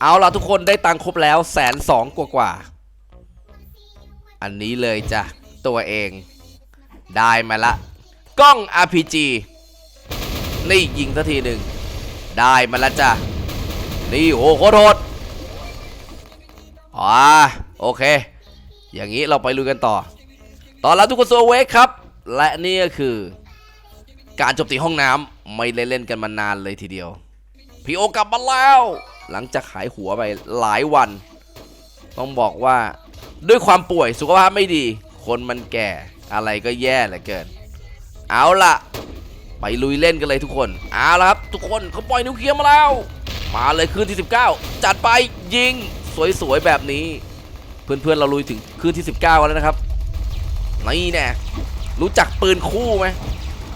เอาล่ะทุกคนได้ตังครบแล้วแสนสองกว่ากว่าอันนี้เลยจ้ะ ตัวเอง ได้มาละ กล้อง RPG นี่ยิงสักทีหนึ่ง ได้มาล้วจ้ะ นี่โอ้โหโทษอ่าโอเค อย่างนี้เราไปลุยกันต่อ ตอนรับทุกคนสู่เวกครับ และนี่ก็คือ การจมตีห้องน้ำไม่ได้เล่นกันมานานเลยทีเดียว พี่โอกลับมาแล้ว หลังจากหายหัวไปหลายวัน ต้องบอกว่าด้วยความป่วยสุขภาพไม่ดี คนมันแก่อะไรก็แย่เหลือเกิน เอาล่ะ ไปลุยเล่นกันเลยทุกคน เอาละครับ ทุกคนเขาปล่อยนิวเคลียร์มาแล้ว มาเลยคืนที่ 19 จัดไปยิงสวยๆแบบนี้ เพื่อนๆเราลุยถึงคืนที่ 19กันแล้วนะครับนี่แน่รู้จักปืนคู่ไหม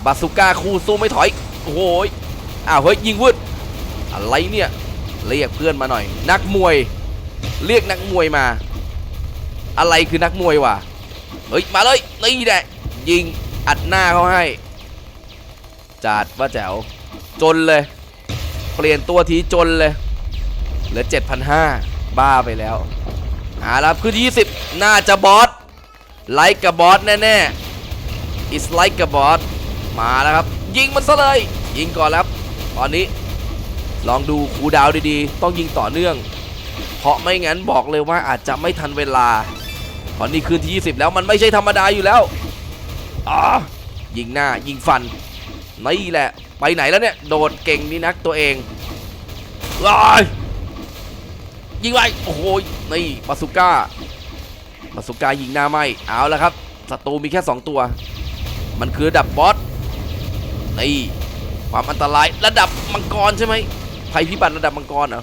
บาสุก้าคู่สู้ไม่ถอยโอ้โหอ้าวเฮ้ยยิงวืดอะไรเนี่ย เรียกเพื่อนมาหน่อย นักมวย เรียกนักมวยมา อะไรคือนักมวยวะเฮ้ยมาเลยนี่แหละยิงอัดหน้าเขาให้จัดว่าแจ๋วจนเลย เปลี่ยนตัวทีจนเลยเหลือ7,500 บ้าไปแล้วหาล้วคือที่20 น่าจะบอสไลค์กับบอสแน่ๆ is like กับบอสมาแล้วครับ ยิงมันซะเลย ยิงก่อนแล้วตอนนี้ ลองดูคูดาวดีๆ ต้องยิงต่อเนื่อง เพราะไม่งั้นบอกเลยว่าอาจจะไม่ทันเวลาตอนนี้คืนที่ 20 แล้วมันไม่ใช่ธรรมดาอยู่แล้วอ่ายิงหน้ายิงฟันนี่แหละ ไปไหนแล้วเนี่ย โดดเก่งนี่นักตัวเองว้ายยิงไปโอ้โหนี่บาสุก้าบาสุก้ายิงหน้าไม่เอาแล้วครับศัตรูมีแค่ 2 ตัว มันคือระดับบอสนี่ความอันตรายระดับมังกรใช่ไหม ภัยพิบัติระดับมังกรเหรอ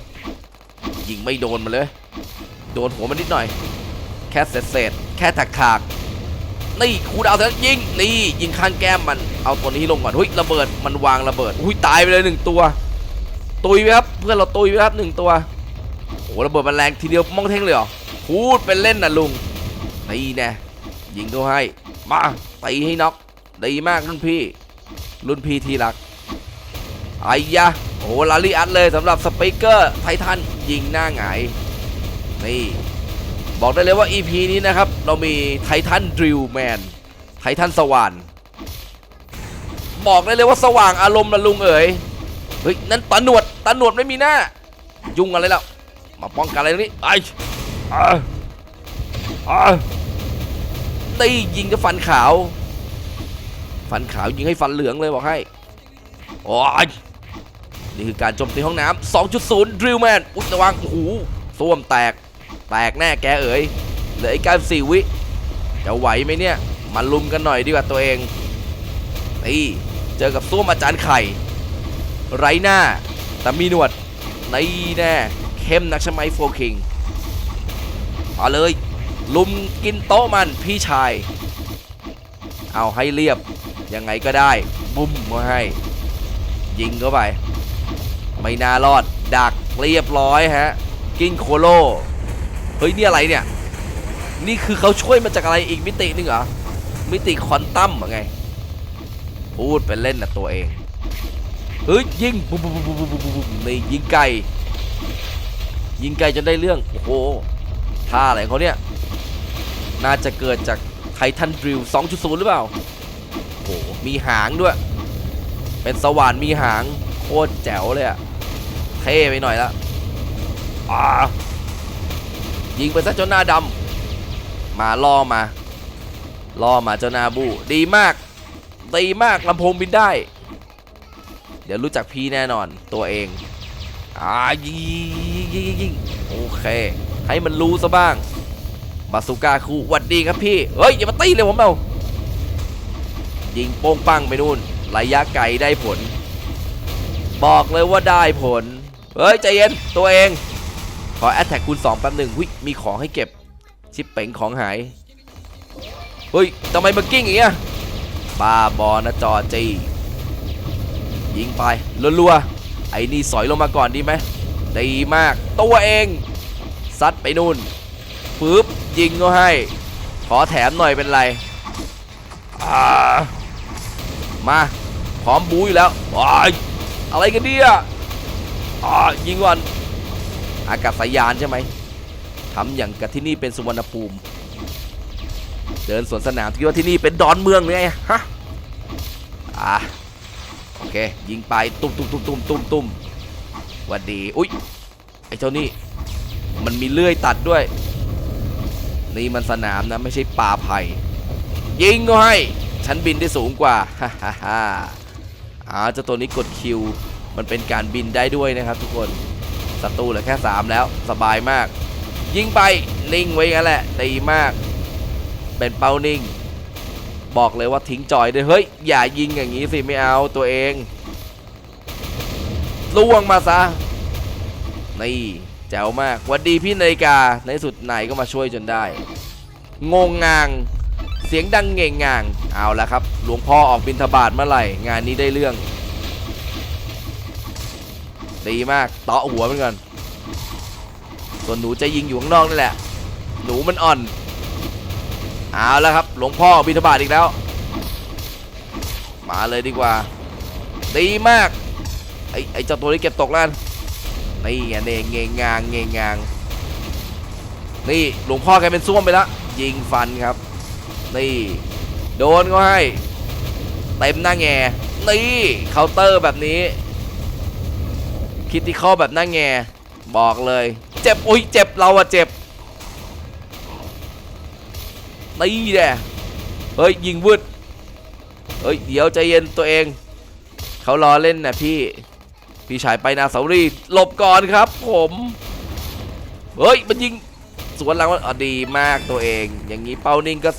ยิงไม่โดนมันเลย โดนหัวมันนิดหน่อย แค่เศษๆแค่ถักถากนี่ครูดาวเสร็จยิงนี่ยิงข้างแก้มมันเอาตัวนี้ลงก่อนหุ้ยระเบิดมันวางระเบิดหุ้ยตายไปเลยหนึ่งตัว ตุยไปครับเพื่อนเราตุยไปครับหนึ่งตัวโอ้ระเบิดมันแรงทีเดียวมองเท่งเลยเหรอพูดเป็นเล่นนะลุงนี่แน่ยิงเขาให้มาตีให้น็อกดีมากรุ่นพี่ รุ่นพี่ที่รัก ไอ้ยะโอ้ลาลีอัดเลยสำหรับสปีกเกอร์ไททันยิงหน้าหงายนี่บอกได้เลยว่า EP นี้นะครับ เรามีไททันดริลแมนไททันสว่านบอกได้เลยว่าสว่างอารมณ์ละลุงเอ๋ยเฮ้ยนั่นตาหนวดตาหนวดไม่มีหน้า ยุ่งอะไรแล้ว มาป้องกันอะไรตรงนี้ไอ้ตียิงกับฟันขาว ฟันขาวยิงให้ฟันเหลืองเลยบอกให้โอ้ย นี่คือการโจมตีห้องน้ำ2.0 Drill Man อุ๊ยระวังโอ้โหส้วมแตก แตกแน่แกเอ๋ยเหลืออีก94วิ จะไหวไหมเนี่ย มาลุมกันหน่อยดีกว่าตัวเองนี่เจอกับส้วมอาจารย์ไข่ ไรหน้า แต่มีหนวดนี่แน่เข้มนักใช่ไหมโฟคิงมาเลย ลุมกินโต๊ะมันพี่ชาย เอาให้เรียบ ยังไงก็ได้ บุ้มมาให้ ยิงเข้าไป ไม่น่ารอด ดักเรียบร้อยฮะ กิ้งโคโล เฮ้ย นี่อะไรเนี่ย นี่คือเขาช่วยมาจากอะไรอีกมิตินึงเหรอ มิติควอนตัมหรอไง พูดเป็นเล่นนะตัวเอง เฮ้ย ยิงปุ๊บปุ๊บปุ๊บปุ๊บปุ๊บในยิงไก่ยิงไก่จนได้เรื่อง โอ้โห ท่าอะไรเขาเนี่ย น่าจะเกิดจากไททันดริล 2.0 หรือเปล่า โอ้โห มีหางด้วย เป็นสว่านมีหาง โคตรแจ๋วเลยอะ เท่ไปหน่อยละอ่ายิงไปซะเจ้าหน้าดำมาล่อมา ล่อมาเจ้าหน้าบูดีมากดีมากลำโพงบินได้ เดี๋ยวรู้จักพี่แน่นอนตัวเองอ่ายิงยิงยิงโอเค ให้มันรู้ซะบ้างบาสุก้าคูหวัดดีครับพี่ เฮ้ย อย่ามาตีเลยผมเอายิงโป้งปังไปนู่น ระยะไกลได้ผล บอกเลยว่าได้ผล เฮ้ยใจเย็นตัวเอง ขอแอตแทกคูณ2แป๊บหนึ่งวิมีของให้เก็บ ชิปเป๋งของหาย เฮ้ยทำไมมากิ้งอย่างเงี้ยบ้าบอนะจอจียิงไปรัวๆไอ้นี่สอยลงมาก่อนดีไหมดีมาก ตัวเองซัดไปนู่นปึ๊บยิงก็ให้ ขอแถมหน่อยเป็นไรามาพร้อมบูอยู่แล้วว้ยอะไรกันเนี่ย อ่ายิงก่อนอากาศยานใช่ไหมทำอย่างกับที่นี่เป็นสุวรรณภูมิ เดินสวนสนามคิดว่าที่นี่เป็นดอนเมืองเลยไงฮะอะโอเค ยิงไปตุ้มตุ้มตุ้มตุ้มตุ้มตุ้มวันดี อุ้ยไอ้เจ้านี่มันมีเลื่อยตัดด้วย นี่มันสนามนะไม่ใช่ป่าไผ่ยิงก็ให้ ฉันบินได้สูงกว่าฮ่าฮ่าฮ่าอ่าเจ้าตัวนี้กดคิว มันเป็นการบินได้ด้วยนะครับ ทุกคนศัตรูเหลือแค่ 3 แล้วสบายมาก ยิงไปนิ่งไว้งั้นแหละดีมาก เป็นเป้านิ่ง บอกเลยว่าทิ้งจอยด้วยเฮ้ย อย่ายิงอย่างนี้สิไม่เอาตัวเองล่วงมาซะนี่แจ๋วมากวันดีพี่นาฬิกาในสุดไหนก็มาช่วยจนได้ งงงาง เสียงดังเง่งงาง เอาละครับ หลวงพ่อออกบินทบาทเมื่อไหร่ งานนี้ได้เรื่อง ดีมากเตาะหัวมันก่อน ส่วนหนูจะยิงอยู่ข้างนอกนี่แหละ หนูมันอ่อน เอาแล้วครับ หลวงพ่อบิณฑบาตอีกแล้ว มาเลยดีกว่า ดีมาก ไอไอเจ้าตัวนี้เก็บตกแล้วนี่ไงเนงเงงงางเงงงางนี่หลวงพ่อแกเป็นส้วมไปแล้วยิงฟันครับ นี่โดนก็ให้เต็มหน้าแง่นี่เคาน์เตอร์แบบนี้ คิดที่ข้อแบบหน้าแง่บอกเลย เจ็บอุ้ยเจ็บเราอะเจ็บนี่แหละเฮ้ยยิงวืดเฮ้ยเดี๋ยวใจเย็นตัวเอง เขารอเล่นนะพี่พี่ชายไปนาเสารีหลบก่อนครับ ผมเฮ้ยมันยิงสวนหลังมันอ๋อดีมากตัวเอง อย่างนี้เป้านิ่งก็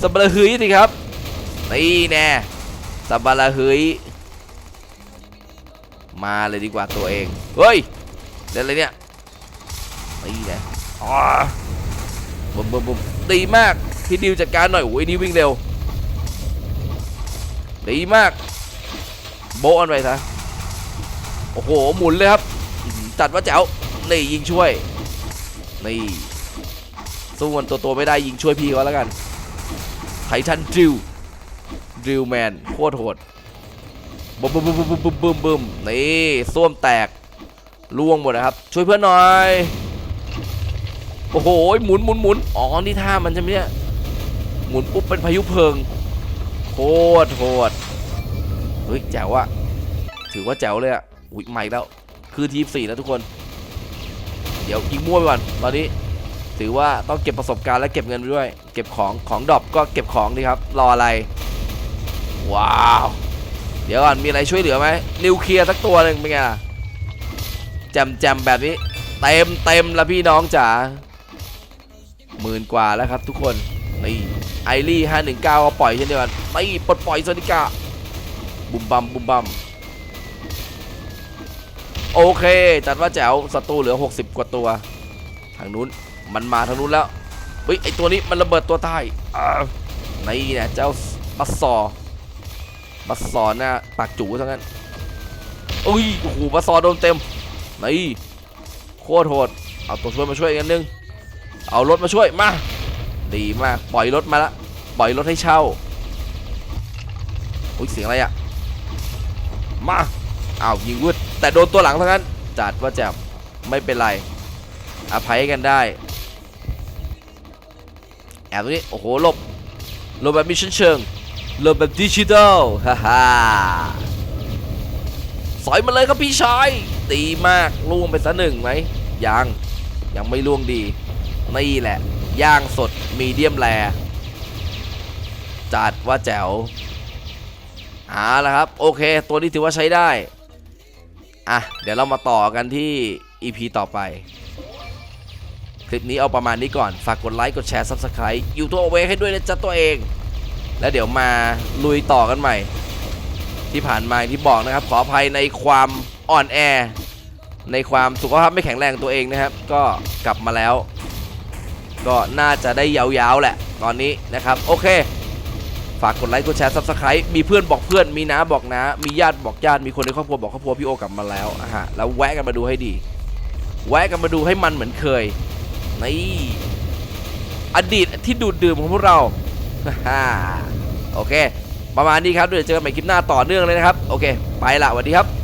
สบระหืยสิครับนี่แน่สบระหืย มาเลยดีกว่าตัวเอง เฮ้ยเล่นอะไรเนี่ยนี่แน่อ๋อบุมบุมบุมดีมากพี่ดิวจัดการหน่อยโอ้ยนี่วิ่งเร็ว ดีมาก โบอันไปซะโอ้โหหมุนเลยครับจัดว่าแจ๋วนี่ยิงช่วยนี่สู้มันตัวโตไม่ได้ยิงช่วยพี่เขาแล้วกันไททันดิวดิวแมนโคตรโหด บึมบึมบึมบึมบึมบึมบึมนี่ส้วมแตกล่วงหมดนะครับ ช่วยเพื่อนหน่อย โอ้โหหมุนหมุนหมุนอ๋อนี่ท่ามันใช่ไหมเนี่ยหมุนปุ๊บเป็นพายุเพลิงโคตรโหดเฮ้ยแจ๋วอะถือว่าแจ๋วเลยอะอุ้ยใหม่แล้วคือทีมสี่แล้วทุกคน เดี๋ยวยิงมั่วไปก่อนตอนนี้ ถือว่าต้องเก็บประสบการณ์และเก็บเงินไปด้วย เก็บของของดรอปก็เก็บของดีครับ รออะไร ว้าว เดี๋ยวก่อนมีอะไรช่วยเหลือไหมนิวเคลียร์สักตัวหนึ่งเป็นไงล่ะแจมแจมแบบนี้ เต็มเต็มแล้วพี่น้องจ๋าหมื่นกว่าแล้วครับทุกคนนี่ไอรี่ห้าหนึ่งเก้าปล่อยเช่นเดียวกันนี่ปลดปล่อยโซนิกาบุมบัมบุมบัมโอเคจัดว่าแจ๋วศัตรูเหลือ 60 กว่าตัว ทางนู้นมันมาทางนู้นแล้วเฮ้ยไอตัวนี้มันระเบิดตัวต้อ่านี่เนี่ยเจ้าบัสซอ บัสซอหน้าปากจูทั้งนั้นอุ้ยโอ้โหบัสซอโดนเต็มนี่โคตรโหดเอาตัวช่วยมาช่วยกันนึงเอารถมาช่วยมาดีมากปล่อยรถมาละปล่อยรถให้เช่าอุ้ยเสียงอะไรอะมาอ้าวยิงวืดแต่โดนตัวหลังทั้งนั้นจัดว่าแจ่มไม่เป็นไรอภัยกันได้แอบตรงนี้โอ้โหหลบหลบแบบมีชั้นเชิง หลบแบบดิจิทัลฮ่าฮ่าสอยมาเลยครับพี่ชายดีมากล่วงไปซะหนึ่งไหมยังยังไม่ล่วงดีนี่แหละ ย่างสดมีเดียมแรจัดว่าแจ๋วเอาละครับ โอเค ตัวนี้ถือว่าใช้ได้ อะ เดี๋ยวเรามาต่อกันที่ EP ต่อไป คลิปนี้เอาประมาณนี้ก่อน ฝากกดไลค์ กดแชร์ Subscribe อยู่ตัวเอาไว้ให้ด้วยนะจ๊ะตัวเอง แล้วเดี๋ยวมาลุยต่อกันใหม่ ที่ผ่านมาที่บอกนะครับ ขออภัยในความอ่อนแอ ในความสุขภาพไม่แข็งแรงตัวเองนะครับ ก็กลับมาแล้ว ก็น่าจะได้ยาวๆแหละ ตอนนี้นะครับ โอเค ฝากกดไลค์กดแชร์ซับสไคร b ์มีเพื่อนบอกเพื่อนมีน้าบอกน้ามีญาติบอกญาติมีคนในครอบครัวบอกครอบครัวพี่โอกลับมาแล้วอะฮะแล้วแวะกันมาดูให้ดี แวะกันมาดูให้มันเหมือนเคยนี่อดีตที่ดูดดื่มของพวกเรา โอเค ประมาณนี้ครับเดี๋ยวเจอกันใหม่คลิปหน้าต่อเนื่องเลยนะครับ โอเค ไปละสวัสดีครับ